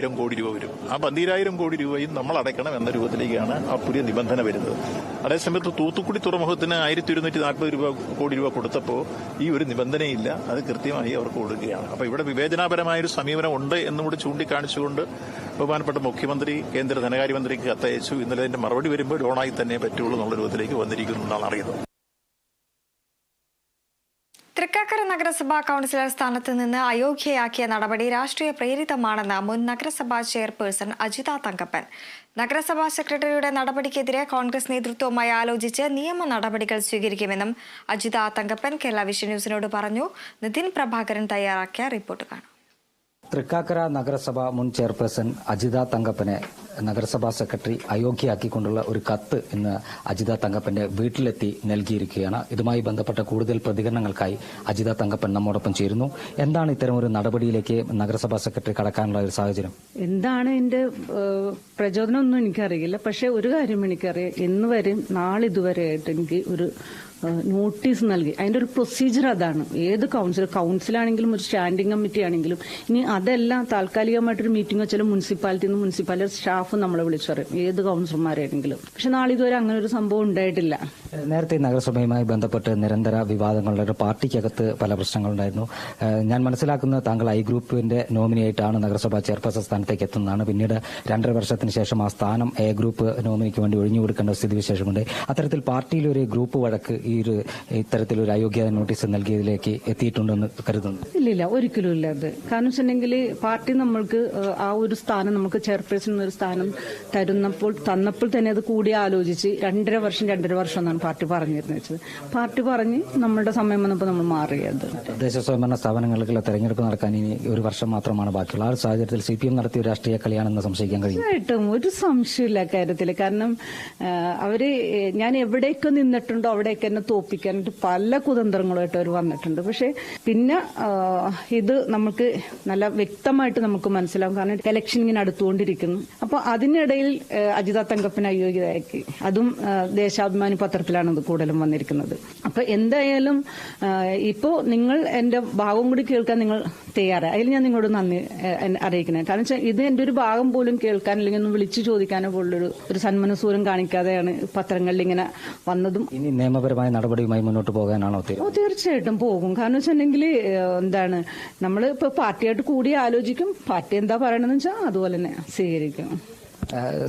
ആയിരം കോടി രൂപ വരും. ആ പന്തീരായിരം കോടി രൂപയും നമ്മൾ അടയ്ക്കണം എന്ന രൂപത്തിലേക്കാണ് ആ പുതിയ നിബന്ധന വരുന്നത്. അതേസമയത്ത് തൂത്തുക്കുടി തുറമുഖത്തിന് ആയിരത്തി ഇരുന്നൂറ്റി നാൽപ്പത് രൂപ കോടി രൂപ കൊടുത്തപ്പോൾ ഈ ഒരു നിബന്ധനയില്ല. അത് കൃത്യമായി അവർക്ക് കൊടുക്കുകയാണ്. അപ്പോൾ ഇവിടെ വിവേചനാപരമായ ഒരു സമീപനം ഉണ്ട് എന്നും കൂടി ചൂണ്ടിക്കാണിച്ചുകൊണ്ട് ബഹുമാനപ്പെട്ട മുഖ്യമന്ത്രി കേന്ദ്ര ധനകാര്യമന്ത്രിക്ക് കത്തയച്ചു. ഇന്നലെ അതിന്റെ മറുപടി വരുമ്പോൾ ലോണായി തന്നെ പറ്റുള്ളൂ എന്നുള്ള രൂപത്തിലേക്ക് വന്നിരിക്കുന്നു എന്നാണ് അറിയുന്നത്. തൃക്കാക്കര നഗരസഭാ കൌൺസിലർ സ്ഥാനത്ത് നിന്ന് അയോഗ്യയാക്കിയ നടപടി രാഷ്ട്രീയ പ്രേരിതമാണെന്ന് മുൻ നഗരസഭാ ചെയർപേഴ്സൺ അജിത തങ്കപ്പൻ. നഗരസഭാ സെക്രട്ടറിയുടെ നടപടിക്കെതിരെ കോൺഗ്രസ് നേതൃത്വവുമായി ആലോചിച്ച് നിയമ നടപടികൾ സ്വീകരിക്കുമെന്നും അജിത തങ്കപ്പൻ കേരള വിഷൻ ന്യൂസിനോട് പറഞ്ഞു. നിതിൻ പ്രഭാകരൻ തയ്യാറാക്കിയ റിപ്പോർട്ട് കാണാം. തൃക്കാക്കര നഗരസഭ മുൻ ചെയർപേഴ്സൺ അജിത തങ്കപ്പനെ നഗരസഭാ സെക്രട്ടറി അയോഗ്യയാക്കിക്കൊണ്ടുള്ള ഒരു കത്ത് ഇന്ന് അജിത തങ്കപ്പന്റെ വീട്ടിലെത്തി നൽകിയിരിക്കുകയാണ്. ഇതുമായി ബന്ധപ്പെട്ട കൂടുതൽ പ്രതികരണങ്ങൾക്കായി അജിത തങ്കപ്പൻ നമ്മോടൊപ്പം ചേരുന്നു. എന്താണ് ഇത്തരം ഒരു നടപടിയിലേക്ക് നഗരസഭാ സെക്രട്ടറി കടക്കാനുള്ള ഒരു സാഹചര്യം? എന്താണ് എന്റെ പ്രചോദനമൊന്നും എനിക്കറിയില്ല. പക്ഷെ ഒരു കാര്യം എനിക്കറിയാം. ഇന്ന് വരെ നാളിതുവരെ ആയിട്ട് എനിക്ക് ഒരു നോട്ടീസ് നൽകി. അതിന്റെ ഒരു പ്രൊസീജിയർ അതാണ്. ഏത് കൗൺസിൽ കൗൺസിലാണെങ്കിലും ഒരു സ്റ്റാൻഡിംഗ് കമ്മിറ്റി ആണെങ്കിലും ഇനി അതെല്ലാം താൽക്കാലികമായിട്ടൊരു മീറ്റിംഗ് വെച്ചാലും മുനിസിപ്പാലിറ്റി നിന്ന് മുനിസിപ്പാലിറ്റി സ്റ്റാഫ് നമ്മളെ വിളിച്ചറിയും ഏത് കൗൺസിലർമാരാണെങ്കിലും. പക്ഷെ നാളിതുവരെ അങ്ങനെ ഒരു സംഭവം ഉണ്ടായിട്ടില്ല. നേരത്തെ നഗരസഭയുമായി ബന്ധപ്പെട്ട് നിരന്തര വിവാദങ്ങളുടെ പാർട്ടിക്കകത്ത് പല പ്രശ്നങ്ങളുണ്ടായിരുന്നു. ഞാൻ മനസ്സിലാക്കുന്നത് താങ്കൾ ഐ ഗ്രൂപ്പിന്റെ നോമിനിയായിട്ടാണ് നഗരസഭാ ചെയർപേഴ്സൺ സ്ഥാനത്തേക്ക് എത്തുന്നതാണ്. പിന്നീട് രണ്ടര വർഷത്തിന് ശേഷം ആ സ്ഥാനം എ ഗ്രൂപ്പ് നോമിനിക്ക് വേണ്ടി ഒഴിഞ്ഞു കൊടുക്കേണ്ട സ്ഥിതിവിശേഷമുണ്ട്. അത്തരത്തിൽ പാർട്ടിയിൽ ഒരു ഗ്രൂപ്പ് വഴക്ക് ഈ ഒരു ഇത്തരത്തിലൊരു അയോഗ്യത നോട്ടീസ് നൽകിയതിലേക്ക് എത്തിയിട്ടുണ്ടെന്ന് കരുതുന്നു. ഇല്ലില്ല ഒരിക്കലും ഇല്ല അത്. കാരണം വെച്ചിട്ടുണ്ടെങ്കിൽ പാർട്ടി നമ്മൾക്ക് ആ ഒരു സ്ഥാനം നമുക്ക് ചെയർപേഴ്സൺ എന്നൊരു സ്ഥാനം തരുന്നപ്പോൾ തന്നപ്പോൾ തന്നെ അത് കൂടി ആലോചിച്ച് രണ്ടര വർഷം രണ്ടര വർഷം എന്നാണ് പാർട്ടി പറഞ്ഞിരുന്നത് വെച്ചത്. പാർട്ടി പറഞ്ഞ് നമ്മുടെ സമയം വന്നപ്പോൾ നമ്മൾ മാറിയത്. തദ്ദേശ സ്വയംഭരണ സ്ഥാപനങ്ങൾക്കുള്ള തെരഞ്ഞെടുപ്പ് നടക്കാൻ ഇനി ഒരു വർഷം മാത്രമാണ് ബാക്കിയുള്ള ആ സാഹചര്യത്തിൽ സി പി എം നടത്തിയ രാഷ്ട്രീയ കളിയാണെന്ന് സംശയിക്കാൻ കഴിയും. തീർച്ചയായിട്ടും. ഒരു സംശയമില്ല കാര്യത്തിൽ. കാരണം അവർ ഞാൻ എവിടേക്ക് നിന്നിട്ടുണ്ടോ അവിടേക്ക് എന്നെ തോപ്പിക്കാനായിട്ട് പല കുതന്ത്രങ്ങളുമായിട്ട് അവർ വന്നിട്ടുണ്ട്. പക്ഷെ പിന്നെ ഇത് നമുക്ക് നല്ല വ്യക്തമായിട്ട് നമുക്ക് മനസ്സിലാവും. കാരണം ഇലക്ഷൻ ഇങ്ങനെ അടുത്തുകൊണ്ടിരിക്കുന്നു. അപ്പൊ അതിനിടയിൽ അജിത തങ്കപ്പിന് അയോഗ്യതയാക്കി. അതും ദേശാഭിമാനി പത്രത്തിലാണ് അത് കൂടുതലും വന്നിരിക്കുന്നത്. അപ്പൊ എന്തായാലും ഇപ്പോ നിങ്ങൾ എന്റെ ഭാഗം കൂടി കേൾക്കാൻ നിങ്ങൾ തയ്യാറായി. അതിൽ ഞാൻ നിങ്ങളോട് നന്ദി അറിയിക്കുന്നത്. കാരണം വെച്ചാൽ ഇത് എന്റെ ഒരു ഭാഗം പോലും കേൾക്കാൻ അല്ലെങ്കിൽ ഒന്ന് വിളിച്ചു ചോദിക്കാനോ പോലുള്ളൊരു ഒരു സന്മനസൂരം കാണിക്കാതെയാണ് പത്രങ്ങളിൽ ഇങ്ങനെ വന്നതും. ഇനി നിയമപരമായ നടപടിയുമായി മുന്നോട്ട് പോകാനാണോ ഓ തീർച്ചയായിട്ടും പോകും. കാരണം വെച്ചിട്ടുണ്ടെങ്കിൽ എന്താണ് നമ്മൾ ഇപ്പൊ പാർട്ടിയായിട്ട് കൂടി ആലോചിക്കും. പാർട്ടി എന്താ പറയണമെന്ന് വെച്ചാൽ അതുപോലെ തന്നെ സ്വീകരിക്കും.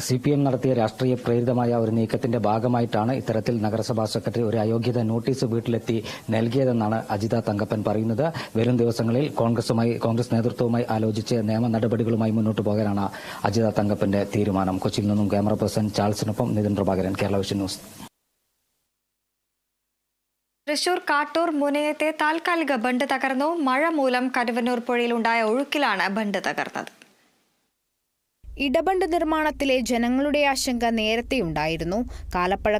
സി പി എം നടത്തിയ രാഷ്ട്രീയ പ്രേരിതമായ ഒരു നീക്കത്തിന്റെ ഭാഗമായിട്ടാണ് ഇത്തരത്തിൽ നഗരസഭാ സെക്രട്ടറി ഒരു അയോഗ്യത നോട്ടീസ് വീട്ടിലെത്തി നൽകിയതെന്നാണ് അജിത തങ്കപ്പൻ പറയുന്നത്. വരും ദിവസങ്ങളിൽ കോൺഗ്രസുമായി കോൺഗ്രസ് നേതൃത്വവുമായി ആലോചിച്ച് നിയമ നടപടികളുമായി മുന്നോട്ട് പോകാനാണ് അജിത തങ്കപ്പന്റെ തീരുമാനം. കൊച്ചിയിൽ നിന്നും ക്യാമറ പേഴ്സൺ ചാൾസിനൊപ്പം നിതിൻ പ്രഭാകരൻ കേരള വിഷൻ ന്യൂസ്. തൃശൂർ കാട്ടൂർ മുനയത്തെ താൽക്കാലിക ബണ്ട് തകർന്നു. മഴ മൂലം കരുവന്നൂർ പുഴയിലുണ്ടായ ഒഴുക്കിലാണ് ബണ്ട് തകർന്നത്. ഇടബണ്ട് നിർമ്മാണത്തിലെ ജനങ്ങളുടെ ആശങ്ക നേരത്തെയുണ്ടായിരുന്നു. കാലപ്പഴക്കം